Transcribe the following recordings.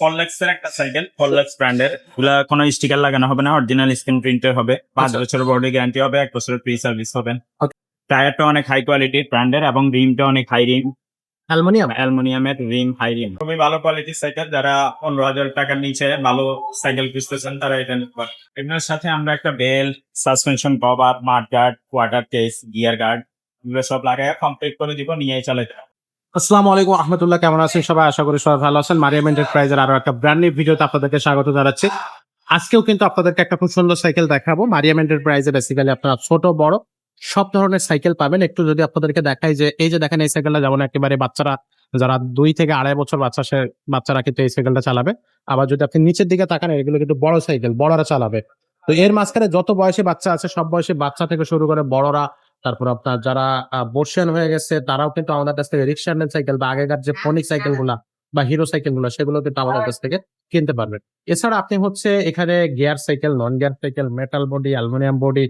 ফললেক্স এর একটা সাইকেল ফললেক্স ব্র্যান্ডের এগুলা কোনো স্টিকার লাগানো হবে না অরিজিনাল স্ক্রিন প্রিন্টের হবে। পাঁচ আচ্ছা। বছরের বডি গ্যারান্টি হবে এক বছরের ফ্রি সার্ভিস হবে। টায়ারটা অনেক হাই কোয়ালিটির ব্র্যান্ডের এবং রিমটা অনেক হাই রিম অ্যালুমিনিয়াম অ্যালুমিনিয়ামের রিম হাই রিম খুবই ভালো কোয়ালিটির সাইকেল যারা পনেরো হাজার টাকার নিচে ভালো সাইকেল খুঁজতেছেন তারা এটা নিতে পারেন। এগুলোর সাথে আমরা একটা bell suspension cover mudguard quarter case gear guard এগুলো সব লাগায় কমপ্লিট করে দিব নিয়ে চলে আসসালামু আলাইকুম আহমদুল্লাহ কেমন আছেন সবাই? আশা করি সবাই ভালো আছেন। মারিয়াম এন্টারপ্রাইজের আরও একটা ব্র্যান্ড নিউ ভিডিওতে আপনাদেরকে স্বাগত জানাচ্ছি। আজকেও কিন্তু আপনাদেরকে একটা খুব সুন্দর সাইকেল দেখাবো। মারিয়াম এন্টারপ্রাইজে বেসিক্যালি আপনারা ছোট, বড়, সব ধরনের সাইকেল পাবেন। একটু যদি আপনাদেরকে দেখাই যে, এই যে দেখেন এই সাইকেলটা যেমন একেবারে বাচ্চারা, যারা দুই থেকে আড়াই বছর বাচ্চা সে, বাচ্চারা কিন্তু এই সাইকেলটা চালাবে। আবার যদি আপনি নিচের দিকে তাকান, এগুলো কিন্তু বড় সাইকেল বড়রা চালাবে। তো এর মাঝখানে যত বয়সী বাচ্চা আছে, সব বয়সী বাচ্চা থেকে শুরু করে বড়রা তারপর আপনার যারা বর্ষিয়ান হয়ে গেছে তারাও কিন্তু আমাদের কাছ থেকে রিক্সা সাইকেল বা আগেকার যে ফোনিক সাইকেলগুলা বা হিরো সাইকেলগুলা সেগুলো কিন্তু আমাদের কাছ থেকে কিনতে পারবেন। এছাড়া আপনি হচ্ছে এখানে gear cycle non gear cycle metal body aluminium body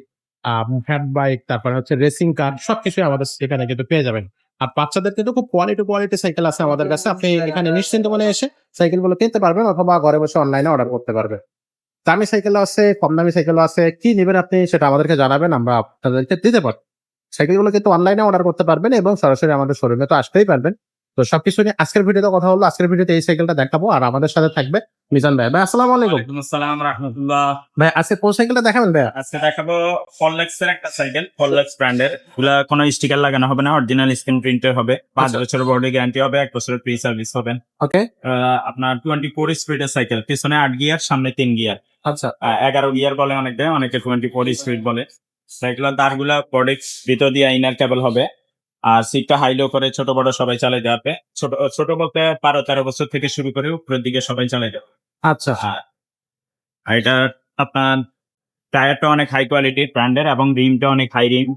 fat bike তারপরে হচ্ছে রেসিং কার সবকিছু আমাদের এখানে কিন্তু পেয়ে যাবেন। আর বাচ্চাদের কিন্তু খুব কোয়ালিটি কোয়ালিটি সাইকেল আছে আমাদের কাছে। আপনি এখানে নিশ্চিন্ত মনে এসে সাইকেলগুলো কিনতে পারবেন অথবা ঘরে বসে অনলাইনে অর্ডার করতে পারবেন। দামি সাইকেলও আছে কম দামি সাইকেল আছে কি নেবেন আপনি সেটা আমাদেরকে জানাবেন আমরা আপনাদেরকে দিতে পারব। সাইকেলগুলো কিন্তু অনলাইনে অর্ডার করতে পারবেন এবং সরাসরি আমাদের শোরুমে তো আসতেই পারবেন। তো সবকিছু নিয়ে আজকের ভিডিওতে কথা হলো আজকের ভিডিওতে এই সাইকেলটা দেখাবো আর আমাদের সাথে থাকবে মিজান ভাই। ভাই আসসালামু আলাইকুম। আসসালাম রহমতুল্লাহ। ভাই আজকে কোন সাইকেলটা দেখাবেন ভাই আজকে দেখাবো ফললেক্স এর একটা সাইকেল ফললেক্স ব্র্যান্ডের এগুলা কোনো স্টিকার লাগানো হবে না অরিজিনাল স্ক্রিন প্রিন্টের হবে। পাঁচ আচ্ছা। বছরের বডি গ্যারান্টি হবে এক বছরের ফ্রি সার্ভিস হবে। ওকে আপনার টোয়েন্টি ফোর স্পিডের সাইকেল পিছনে আট গিয়ার সামনে তিন গিয়ার আচ্ছা। এগারো গিয়ার বলে অনেকে অনেকে টোয়েন্টি ফোর স্পিড বলে। সাইকেলের তারগুলা প্রোডাক্ট ভিতর দিয়ে ইনার কেবল হবে। আর সিটটা হাইলো করে ছোট বড় সবাই চালাই যাবে ছোট ছোট বলতে বারো তেরো বছর থেকে শুরু করে উপরের দিকে সবাই চালাই যাবে আচ্ছা। আর এটা আপনার টায়ারটা অনেক হাই কোয়ালিটির ব্র্যান্ডের এবং রিমটা অনেক হাই রিম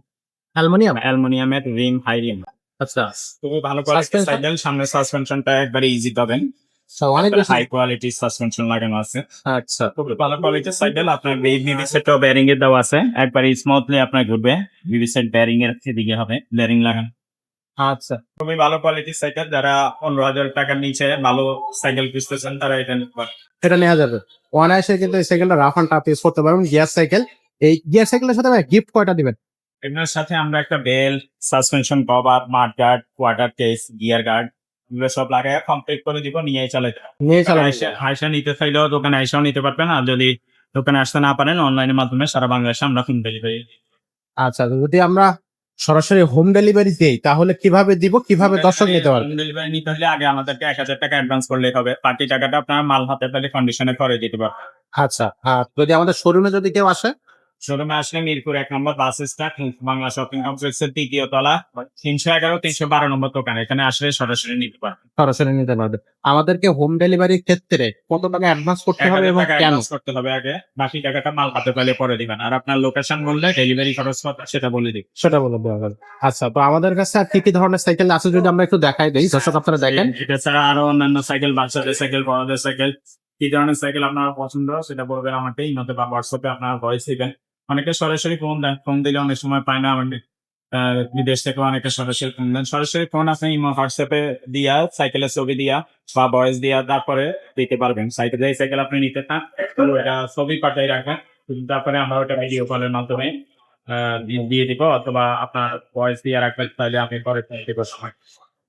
অ্যালুমিনিয়াম? অ্যালুমিনিয়ামের রিম হাই রিম আচ্ছা। খুবই ভালো কোয়ালিটির Suspension? সাইকেল সামনে সাসপেনশনটা একবারে ইজি পাবেন। অনেক হাই কোয়ালিটির সাসপেনশন লাগানো আছে। আচ্ছা। খুবই ভালো কোয়ালিটির সাইকেল আপনার বিবি সেটও ব্যারিং এর দেওয়া আছে। একবারে স্মুথলি আপনার ঘুরবে। বিবি সেট ব্যারিং এর এদিকে হবে ব্যারিং লাগানো। আচ্ছা। খুবই ভালো কোয়ালিটির সাইকেল যারা পনেরো হাজার টাকার নিচে ভালো সাইকেল খুঁজতেছেন তারা এটা নিতে এটা নেওয়া যাবে। অনায়াসে কিন্তু এই সাইকেলটা রাফ অ্যান্ড টাফ ইউজ করতে পারবেন। গিয়ার সাইকেল এই গিয়ার সাইকেলের সাথে গিফট কয়টা দিবেন? এগুলোর সাথে আমরা একটা bell suspension cover mudguard quarter case gear guard এগুলো সব লাগায় কমপ্লিট করে দিব নিয়ে চলে নিয়ে আয়সা নিতে চাইলেও দোকানে আয়সাও নিতে পারবেন আর যদি দোকানে আসতে না পারেন অনলাইনের মাধ্যমে সারা বাংলাদেশে আমরা হোম ডেলিভারি আচ্ছা যদি আমরা সরাসরি হোম ডেলিভারি দেই তাহলে কীভাবে দিব কীভাবে দর্শক নিতে পারবে? হোম ডেলিভারি নিতে হলে আগে আমাদেরকে এক হাজার টাকা অ্যাডভান্স করলে হবে। বাকি টাকাটা আপনার মাল হাতে পেলে কন্ডিশনে করে দিতে পারবেন আচ্ছা আর যদি আমাদের শোরুমে যদি কেউ আসে শোরুমে আসলে মিরপুর এক নম্বর বাস স্ট্যান্ড বাংলা শপিং কমপ্লেক্সের তৃতীয় তলা তিনশো এগারো তিনশো বারো নম্বর দোকান। এখানে আসলে সরাসরি নিতে পারবেন। সরাসরি নিতে পারবে আমাদেরকে হোম ডেলিভারির ক্ষেত্রে কত টাকা অ্যাডভান্স করতে হবে এবং কেন? করতে হবে আগে। বাকি টাকাটা মাল হাতে পেলে পরে দিবেন। আর আপনার লোকেশন বললে ডেলিভারি খরচ কত সেটা বলে দিবেন। সেটা বলে দেওয়া হবে। আচ্ছা তো আমাদের কাছে আর কি কি ধরনের সাইকেল আছে যদি আমরা একটু দেখাই দিই? দর্শক আপনারা দেখেন। এটা ছাড়া আরও অন্যান্য সাইকেল বাচ্চাদের সাইকেল বড়দের সাইকেল কি ধরনের সাইকেল আপনার পছন্দ? সেটা বলবেন আমাকে ইমেতে বা হোয়াটসঅ্যাপে আপনার ভয়েস দিবেন। অনেকে সরাসরি ফোন দেন ফোন দিলে অনেক সময় পায় না আহ, বিদেশ থেকে অনেকে সরাসরি ফোন দেন। সরাসরি ফোন আপনি ইমো হোয়াটসঅ্যাপে দিয়া সাইকেলের ছবি দিয়া বা ভয়েস দিয়া তারপরে দিতে পারবেন। সাইকেল এই সাইকেল আপনি নিতে চান এটা ছবি পাঠাই রাখেন তারপরে আমরা ওটা ভিডিও কলের মাধ্যমে দিয়ে দিব অথবা আপনার ভয়েস দিয়ে রাখবেন তাহলে আমি পরে দিব সময়।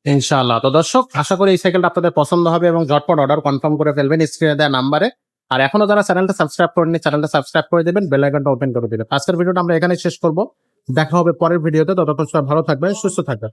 ইনশাআল্লাহ। তো দর্শক আশা করি এই সাইকেলটা আপনাদের পছন্দ হবে এবং ঝটপট অর্ডার কনফার্ম করে ফেলবেন স্ক্রিনে দেওয়া নাম্বারে আর এখনও যারা চ্যানেলটা সাবস্ক্রাইব করেননি, চ্যানেলটা সাবস্ক্রাইব করে দেবেন বেল আইকনটা ওপেন করে দেবেন। আজকের ভিডিওটা আমরা এখানে শেষ করব। দেখা হবে পরের ভিডিওতে। ততক্ষণ সবাই ভালো থাকবেন, সুস্থ থাকবেন।